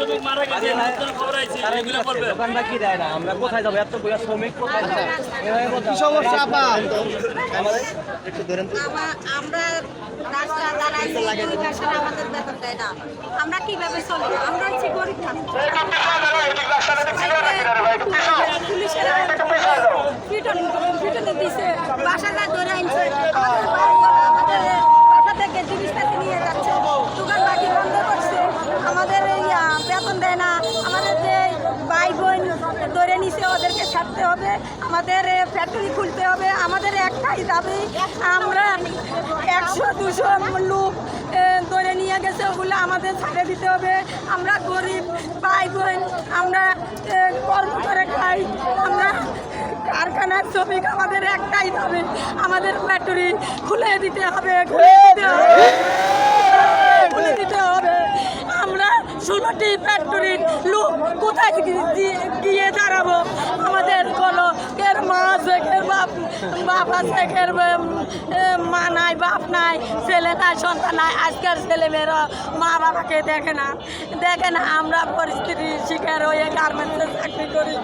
শ্রমিক মারা গেছে খবর আইছে এগুলো করবে? দোকানটা কি দেয় না? আমরা কোথায় যাব? এত বইয়া শ্রমিক কোথায় যাব? এভাবে সমস্যা আপা? আমাদের একটু ধরেন আমরা রাস্তা দাঁড়াইছি আমাদের বেতন দেয় না। আমরা কীভাবে চলি? আমরা হচ্ছে গরিব মানুষ। পুলিশেরা পিটন পিটনে দিছে বাসাটা ধরে আনছে আমাদের বাড়িওয়ালা আমাদের বাসা থেকে জিনিসপাতি নিয়ে যাচ্ছে দোকান বাকি বন্ধ করছে আমাদের এই আহ, বেতন দেয় না আমাদের যে ভাই বোন ধরে নিছে ছাড়তে হবে, আমাদের ফ্যাক্টরি খুলতে হবে। আমাদের একটাই দাবি, আমরা একশো, দুশো লোক ধরে নিয়ে গেছে, ওগুলো আমাদের ছাড়ে দিতে হবে। আমরা গরিব ভাই বোন আমরা কর্ম করে খাই। আমরা কারখানার শ্রমিক, আমাদের একটাই দাবি, আমাদের ফ্যাক্টরি খুলে দিতে হবে, খুলে দিতে হবে। খুলে দিতে হবে। আমরা ষোলোটি ফ্যাক্টরির লোক কোথায় গিয়ে দাঁড়াবো? বাপ আছে মা নাই, বাপ নাই, ছেলে নাই, সন্তান নাই, আজকের ছেলে মেয়েরা মা বাবাকে দেখে না। দেখে না, আমরা পরিস্থিতির শিকার হয়ে গার্মেন্টসে চাকরি করি।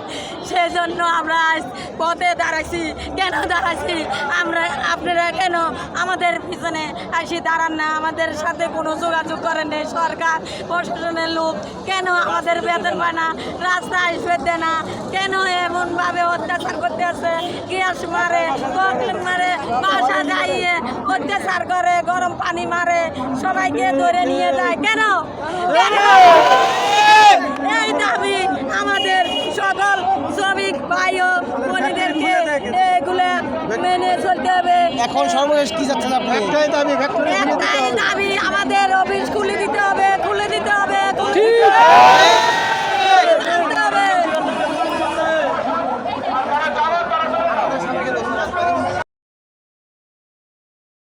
সেই জন্য আমরা আজ পথে দাঁড়াইছি। কেন দাঁড়াইছি? আমরা, আপনারা কেন আমাদের পিছনে আসি দাঁড়ান না? আমাদের সাথে কোনো যোগাযোগ করেন নেই সরকার, প্রশাসনের লোক। কেন আমাদের বেতন পায় না? রাস্তা আসবে না? কেন এমনভাবে অত্যাচার করতে আছে গ্যাস মারে ককলেট মারে বাসা যাইয়ে অত্যাচার করে গরম পানি মারে সবাইকে ধরে নিয়ে যায়। কেন? এই দাবি আমাদের সকল শ্রমিক ভাই ও বোনেদেরকে এগুলো মেনে চলতে হবে। এখন সর্বশেষ কি যাচ্ছেন আপনি? একটাই দাবি একটাই দাবি আমাদের অফিস খুলে দিতে